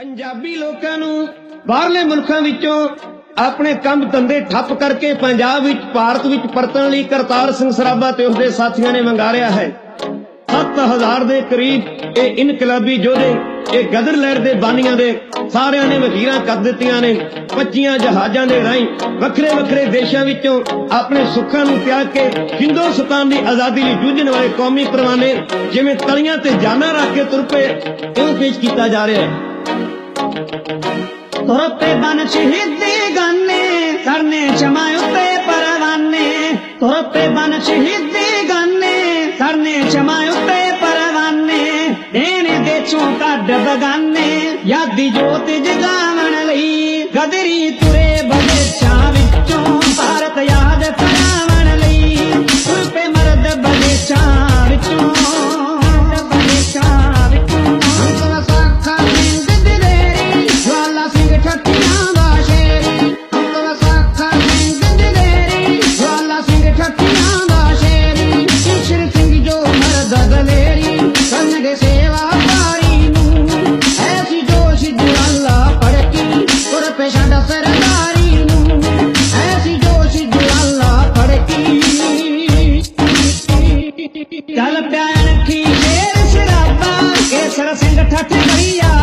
ਪੰਜਾਬੀ ਲੋਕਾਂ ਨੂੰ, ਬਾਹਰਲੇ ਮੁਲਕਾਂ ਵਿੱਚੋਂ ਆਪਣੇ ਕੰਮ ਧੰਦੇ ਠੱਪ ਕਰਕੇ ਪੰਜਾਬ ਵਿੱਚ, ਭਾਰਤ ਵਿੱਚ ਪਰਤਣ ਲਈ ਕਰਤਾਰ ਸਿੰਘ ਸਰਾਭਾ ਤੇ ਉਸਦੇ ਸਾਥੀਆਂ ਨੇ ਮੰਗਾਰਿਆ ਹੈ। 7000 ਦੇ ਕਰੀਬ ਇਹ ਇਨਕਲਾਬੀ ਯੋਧੇ, ਇਹ ਗਦਰ ਲਹਿਰ ਦੇ ਬਾਨੀਆਂ ਦੇ ਸਾਰਿਆਂ ਨੇ ਵਜ਼ੀਰਾਂ ਕਰ ਦਿੱਤੀਆਂ ਨੇ। 25 ਜਹਾਜ਼ਾਂ ਦੇ ਰਾਹੀਂ ਵੱਖਰੇ ਵੱਖਰੇ ਦੇਸ਼ਾਂ ਵਿੱਚੋਂ ਆਪਣੇ ਸੁੱਖਾਂ ਨੂੰ ਤਿਆਗ ਕੇ ਹਿੰਦੁਸਤਾਨ ਦੀ ਆਜ਼ਾਦੀ ਲਈ ਜੂਝਣ ਵਾਲੇ ਕੌਮੀ ਪਰਵਾਨੇ ਜਿਵੇਂ ਤਲੀਆਂ ਤੇ ਜਾਨਾਂ ਰੱਖ ਕੇ ਤੁਰ ਪਏ ਇਹ ਪੇਸ਼ ਕੀਤਾ ਜਾ ਰਿਹਾ ਹੈ। ਤੁਰਤੇ ਬਨ ਸ਼ਹੀਦੀ ਗਾਨੇ ਸਰਨੇ ਚਮਾ ਉੱਤੇ ਪਰਵਾਨੇ। ਤੁਰਤੇ ਬਨ ਸ਼ਹੀਦੀ ਗਾਨੇ ਸਰਨੇ ਚਮਾ ਉੱਤੇ ਪਰਵਾਨੇ। ਦੇਣੇ ਦੇ ਚੋਂ ਕੱਢ ਬਗਾਨੇ, ਯਾਦੀ ਜੋਤ ਜਗਾਵਣ ਲਈ ਗਦਰੀ ਤੁਰੇ ਚੱਲ ਪਿਆ ਰੱਖੀ ਸ਼ੇਰ ਸ਼ਰਾਬਾ ਕੇਸਰ ਸਿੰਘ ਠੱਠ ਕਰੀਆ।